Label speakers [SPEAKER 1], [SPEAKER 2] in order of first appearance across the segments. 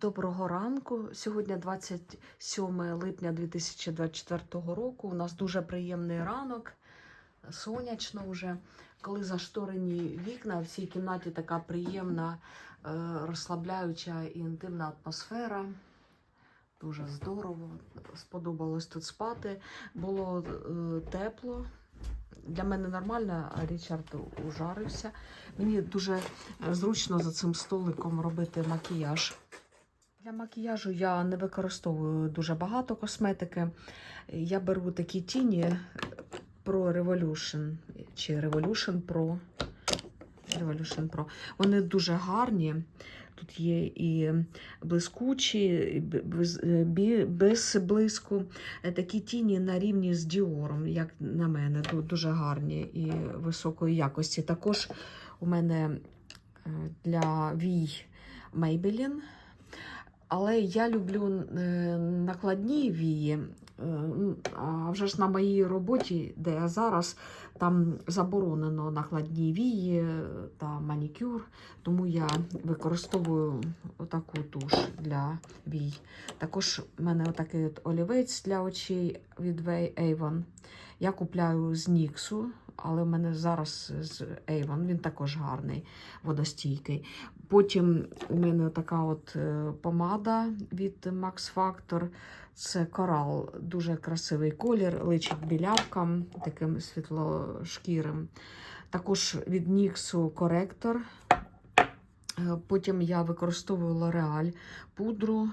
[SPEAKER 1] Доброго ранку. Сьогодні 27 липня 2024 року. У нас дуже приємний ранок, сонячно вже. Коли зашторені вікна, в цій кімнаті така приємна, е, розслабляюча і інтимна атмосфера. Дуже здорово. Сподобалось тут спати. Було е, тепло. Для мене нормально, а Річард ужарився. Мені дуже е, зручно за цим столиком робити макіяж. Для макіяжу я не використовую дуже багато косметики. Я беру такі тіні Pro Revolution чи Revolution Pro. Revolution Pro. Вони дуже гарні. Тут є і блискучі, і без, бі- без блиску. Е, Такі тіні на рівні з Діором, як на мене, Ду- дуже гарні і високої якості. Також у мене е, для вій Maybelline. Але я люблю е, накладні вії. А вже ж на моїй роботі, де я зараз, там заборонено накладні вії та манікюр, тому я використовую отаку туш для вій. Також в мене отакий от олівець для очей від Avon. Я купляю з Ніксу, але в мене зараз з Avon, він також гарний, водостійкий. Потім у мене така от е, помада від Max Factor. Це корал, дуже красивий колір, личить білявкам, таким світлошкірим. Також від Ніксу коректор. Е, Потім я використовую L'Oreal пудру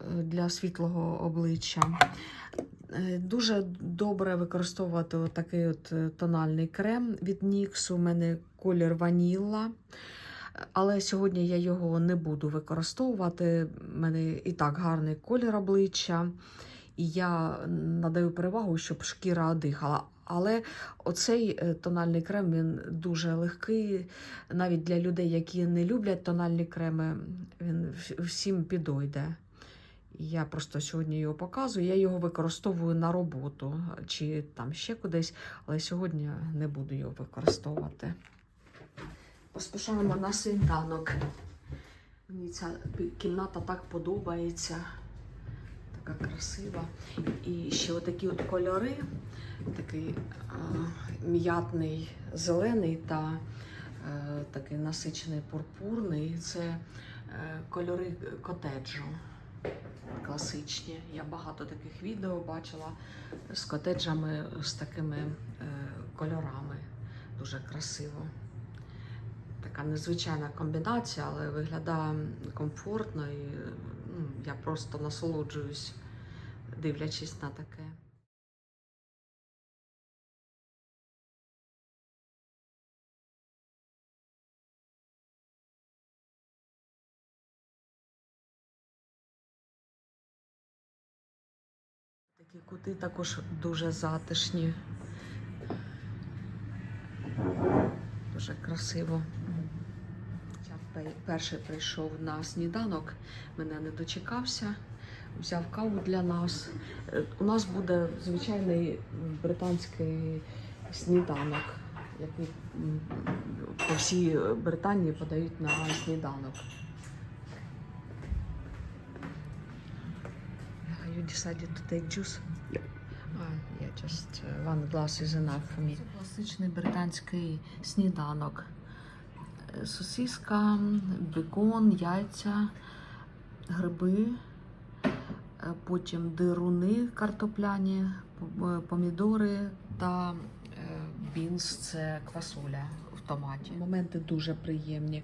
[SPEAKER 1] е, для світлого обличчя. Е, Дуже добре використовувати такий от е, тональний крем від NYX. У мене колір ваніла. Але сьогодні я його не буду використовувати. У мене і так гарний колір обличчя, і я надаю перевагу, щоб шкіра дихала. Але оцей е, тональний крем він дуже легкий, навіть для людей, які не люблять тональні креми, він всім підойде. Я просто сьогодні його показую. Я його використовую на роботу чи там ще кудись, але сьогодні не буду його використовувати. Поспішаємо на сніданок. Мені ця кімната так подобається. Така красива. І ще отакі от кольори, такий а, м'ятний зелений та е, такий насичений пурпурний. Це е, кольори котеджу. Класичні. Я багато таких відео бачила з котеджами з такими е, кольорами. Дуже красиво. Така незвичайна комбінація, але виглядає комфортно і ну, я просто насолоджуюсь, дивлячись на таке. Такі кути також дуже затишні. Дуже красиво. Я пе- перший прийшов на сніданок, мене не дочекався, взяв каву для нас. Е, У нас буде звичайний британський сніданок, який по всій Британії подають на сніданок. You decided to take juice? Ah, yeah, just uh, one glass is enough for me. Це класичний британський сніданок. Е, Сосиска, бекон, яйця, гриби, е, потім дируни картопляні, е, помідори та бінс це квасоля в томаті. Моменти дуже приємні.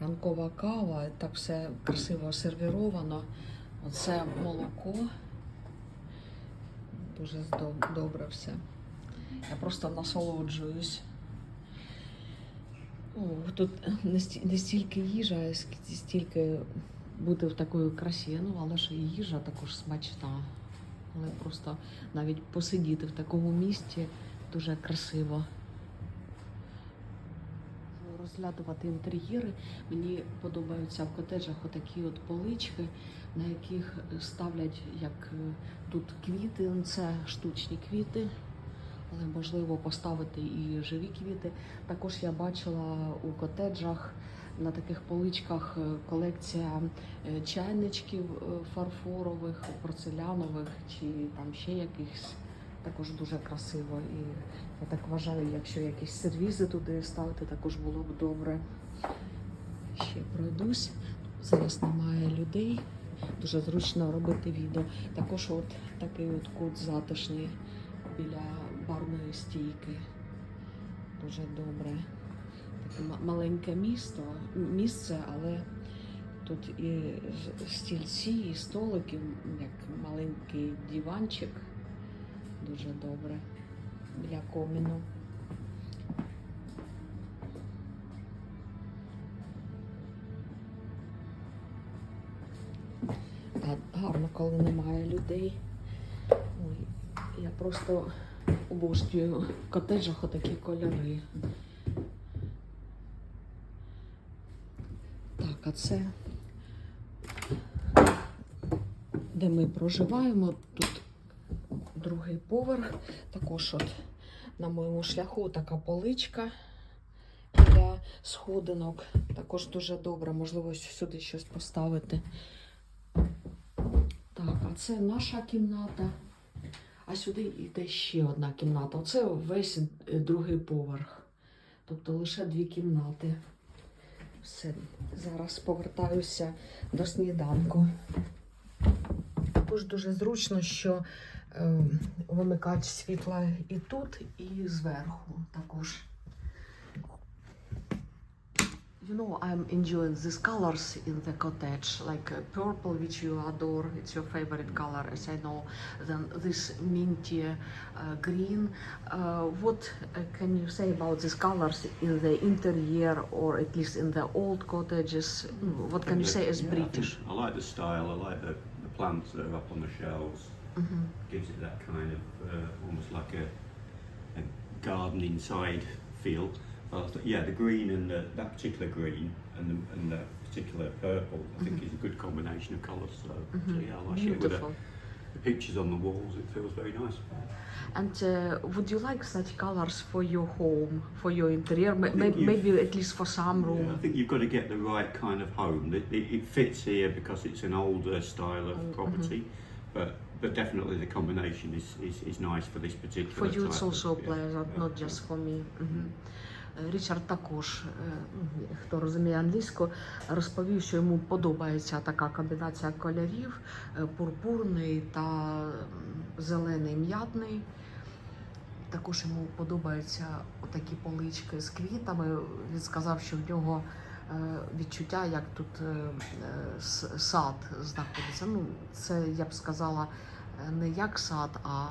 [SPEAKER 1] Ранкова кава, так все красиво сервіровано. Оце молоко. Дуже добре все. Я просто насолоджуюсь. О, тут не, стільки їжа, стільки бути в такої красі. Ну, але ж і їжа також смачна. Але просто навіть посидіти в такому місті дуже красиво. Розглядувати інтер'єри. Мені подобаються в котеджах отакі от полички, на яких ставлять як е, тут квіти, ну, це штучні квіти, але можливо поставити і живі квіти. Також я бачила у котеджах на таких поличках е, колекція е, чайничків фарфорових, порцелянових чи там ще якихось. Також дуже красиво. І я так вважаю, якщо якісь сервізи туди ставити, також було б добре. Ще пройдусь. Зараз немає людей. Дуже зручно робити відео. Також от такий от кут затишний біля барної стійки. Дуже добре. Таке маленьке місто, місце, але тут і стільці, і столики, як маленький диванчик. Дуже добре. Біля коміну. Гарно, коли немає людей. Ой, я просто обожнюю в котеджах отакі кольори. Так, а це де ми проживаємо. Тут другий поверх. Також от на моєму шляху така поличка для сходинок. Також дуже добре, можливо, сюди щось поставити. Так, а це наша кімната. А сюди йде ще одна кімната. Оце весь е, другий поверх. Тобто лише дві кімнати. Все, зараз повертаюся до сніданку. Також дуже зручно, що вимикач світла і тут, і зверху також. You know, I'm enjoying these colors in the cottage, like uh, purple, which you adore. It's your favorite color, as I know. Then this minty uh, green. Uh, what uh, can you say about these colors in the interior, or at least in the old cottages? Mm, What can you say as
[SPEAKER 2] Yeah, I
[SPEAKER 1] British?
[SPEAKER 2] think- I like the style. I like the, the plants that are up on the shelves.
[SPEAKER 1] Mhm.
[SPEAKER 2] Gives it that kind of uh, almost like a, a garden inside feel. But yeah, the green and the, that particular green and the, and that particular purple, I think is a good combination of colours. So, so yeah, I like it with the,
[SPEAKER 1] Beautiful.
[SPEAKER 2] the pictures on the walls. It feels very nice.
[SPEAKER 1] And uh, would you like such colors for your home, for your interior? Ma-
[SPEAKER 2] think
[SPEAKER 1] may-
[SPEAKER 2] you've-
[SPEAKER 1] maybe at least for some
[SPEAKER 2] Yeah, I think you've got to get the right kind of home. It, it, it fits here because it's an older style of
[SPEAKER 1] Mm,
[SPEAKER 2] property, but but definitely the combination is, is, is nice for this particular.
[SPEAKER 1] For you, it's
[SPEAKER 2] type of-
[SPEAKER 1] also
[SPEAKER 2] yeah,
[SPEAKER 1] pleasant,
[SPEAKER 2] yeah,
[SPEAKER 1] not
[SPEAKER 2] yeah.
[SPEAKER 1] just for me. Мгм. Е, Річард також, е, хто розуміє англійську, розповів, що йому подобається така комбінація кольорів: е, пурпурний та м, зелений м'ятний. Також йому подобаються такі полички з квітами. Він сказав, що в нього відчуття, як тут е, е, сад знаходиться. Ну, це я б сказала е, не як сад, а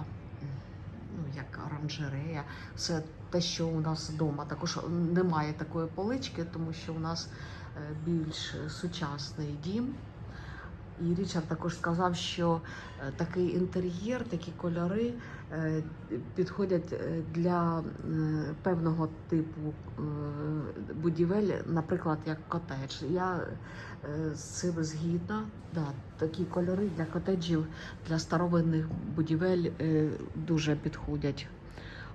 [SPEAKER 1] ну, як оранжерея. Це те, що у нас вдома. Також немає такої полички, тому що у нас е, більш сучасний дім. І Річард також сказав, що е, такий інтер'єр, такі кольори е, підходять е, для певного типу будівель, наприклад, як котедж. Я з цим згідна. Да, такі кольори для котеджів, для старовинних будівель дуже підходять.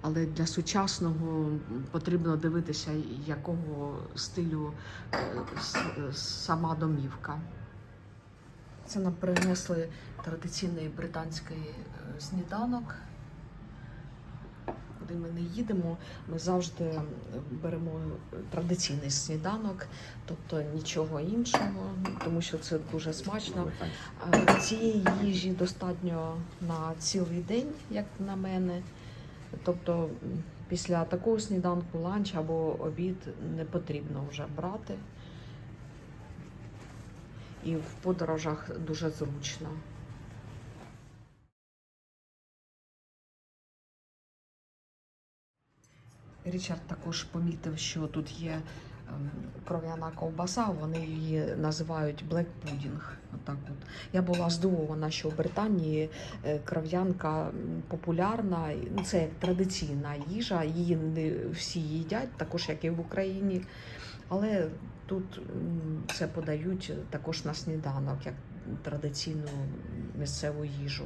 [SPEAKER 1] Але для сучасного потрібно дивитися, якого стилю сама домівка. Це нам принесли традиційний британський е, сніданок. Куди ми не їдемо, ми завжди беремо традиційний сніданок, тобто нічого іншого, тому що це дуже смачно. Е, Цієї їжі достатньо на цілий день, як на мене. Тобто після такого сніданку ланч або обід не потрібно вже брати. І в подорожах дуже зручно. Річард також помітив, що тут є ем, кров'яна ковбаса, вони її називають black pudding. Отак от. Я була здивована, що в Британії е, кров'янка популярна, ну, це як традиційна їжа, її не всі їдять, також як і в Україні. Але тут це подають також на сніданок, як традиційну місцеву їжу.